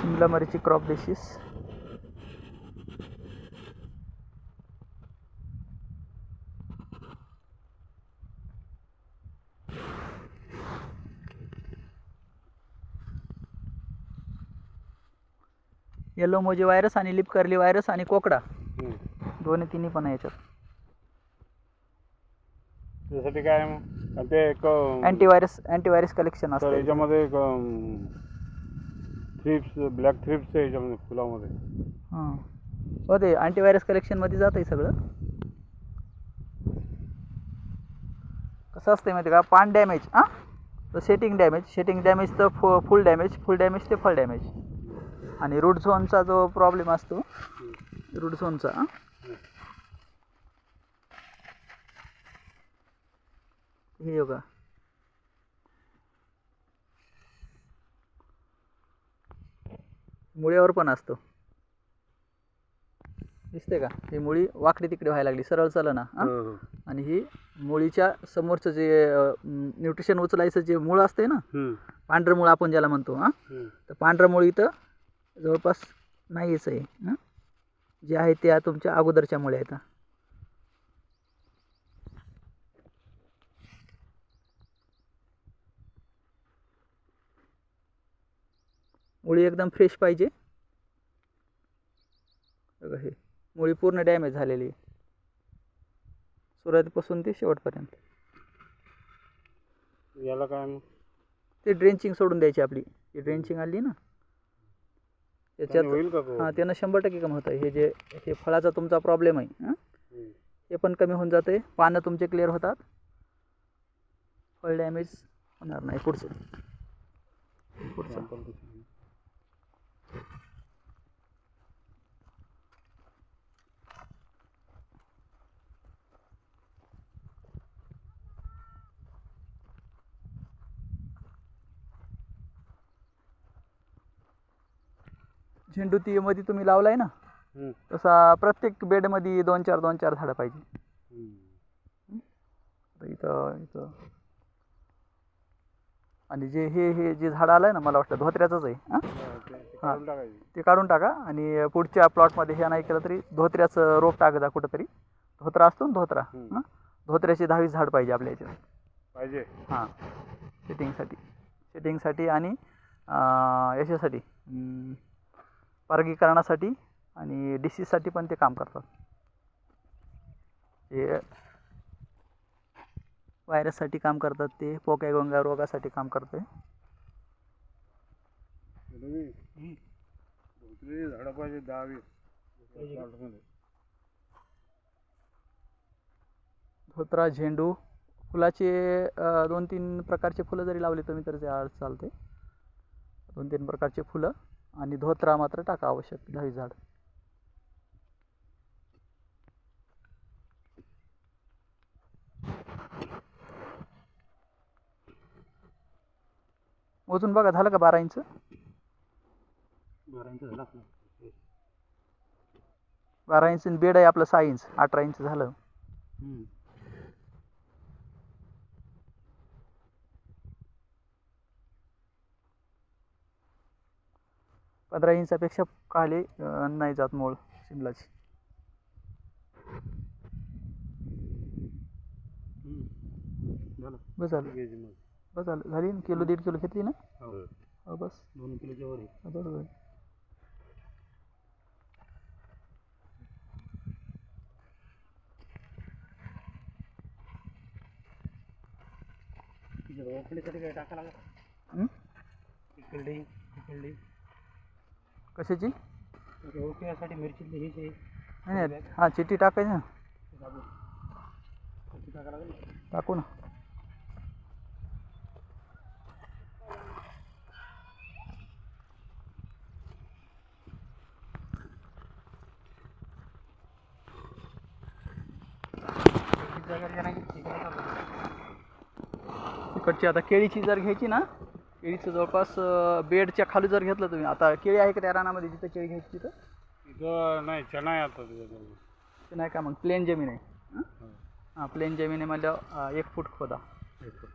शिमला मिरची crop diseases yellow mosaic virus आणि leaf curl virus आणि कोकडा. दोन्ही तिन्ही पण आहे याच्यात. त्यासाठी काय ते अँटीव्हायरस अँटीव्हायरस कलेक्शन असतं याच्यामध्ये एक थ्रिप्स ब्लॅक थ्रिप्स आहे याच्यामध्ये फुलामध्ये. हां. हो ते अँटीव्हायरस कलेक्शनमध्ये जात आहे सगळं. कसं असतं माहिती आहे का? पान डॅमेज हां? तर सेटिंग डॅमेज सेटिंग डॅमेज तर फु फुल डॅमेज फुल डॅमेज ते फुल डॅमेज आणि रूट झोनचा जो प्रॉब्लेम असतो रूट झोनचा हां? हे योगा मुळ्यावर पण असतो. दिसते का? ही मुळी वाकडी तिकडे व्हायला लागली. सरळ चल ना हां? हं, आणि ही मुळीच्या समोरचं जे न्यूट्रिशन उचलायचं जे मूळ असते ना. पांढरं मूळ आपण ज्याला म्हणतो हां. तर पांढरं मूळ इथं जवळपास नाहीच आहे जे आहे त्या तुमच्या अगोदरच्या मुळे आहेत मुळी एकदम फ्रेश पाहिजे. बघा हे मुळी पूर्ण डॅमेज झालेली आहे. सुरुवातीपासून ते शेवटपर्यंत. याला काय ते ड्रेंचिंग सोडून द्यायची आपली. ही ड्रेंचिंग आली ना. त्याच्यात? हां त्यानं शंभर टक्के कमी होतं हे जे हे फळाचा तुमचा प्रॉब्लेम आहे हां? हं. हे पण कमी होऊन जाते पानं तुमचे क्लिअर होतात. फळ डॅमेज होणार नाही पुढचं. पुढचं. झेंडू मध्ये तुम्ही लावलाय ना. तसा प्रत्येक बेडमध्ये दोन चार दोन चार झाडं पाहिजे. तर इथं इथं. आणि जे हे हे जे झाड आलंय ना मला वाटतं धोत्र्याचंच आहे हां? हा, ते- ते काढून टाकायची. ते काढून टाका आणि पुढच्या प्लॉटमध्ये हे नाही केलं तरी धोत्र्याचं रोप टाका जा कुठंतरी. धोत्रा असतो ना धोत्रा हम्म. हां? धोत्र्याची दहावीस झाड पाहिजे आपल्या याच्यात पाहिजे. हां. सेटिंगसाठी सेटिंगसाठी आणि अं, याच्यासाठी परागीकरणासाठी आणि डिसीजसाठी पण ते काम करतात. हे व्हायरससाठी काम करतात ते पोक्या गोंगा रोगासाठी काम करते. झाडं पाहिजे धोत्रा झेंडू फुलाचे दोन तीन प्रकारचे फुलं जरी लावले तुम्ही तर ते चालते. दोन तीन प्रकारचे फुलं. आणि धोत्रा मात्र टाका आवश्यक दहावी झाड. मोजून बघा झालं का बारा इंच? बरं, इथं झालं आपलं. बारा इंच बेड आहे आपलं सहा इंच अठरा इंच झालं. पंधरा इंचापेक्षा खाली नाही जात मूळ शिमलाची. हं. झालं. बस झालं. बस झालं. झाली ना? किलो दीड किलो घेतली ना? हो. हो. बस. दोन किलोच्या वर. हो, बरोबर काय टाका लागत हं? कशाची? रोखण्यासाठी मिरचीतली हेच आहे. नाही नाही. हां चिठ्ठी टाकायची ना. टाका ना. तिकडची आता केळीची जर घ्यायची ना केळीचं जवळपास बेडच्या खाली जर घेतलं तुम्ही आता केळी आहे का त्या रानामध्ये जिथं केळी घ्यायची तिथं इथं नाही चणा आहे आता ते नाही का मग प्लेन जमीन आहे हं? हो. प्लेन जमीन आहे अं, एक फूट खोदा एक फूट.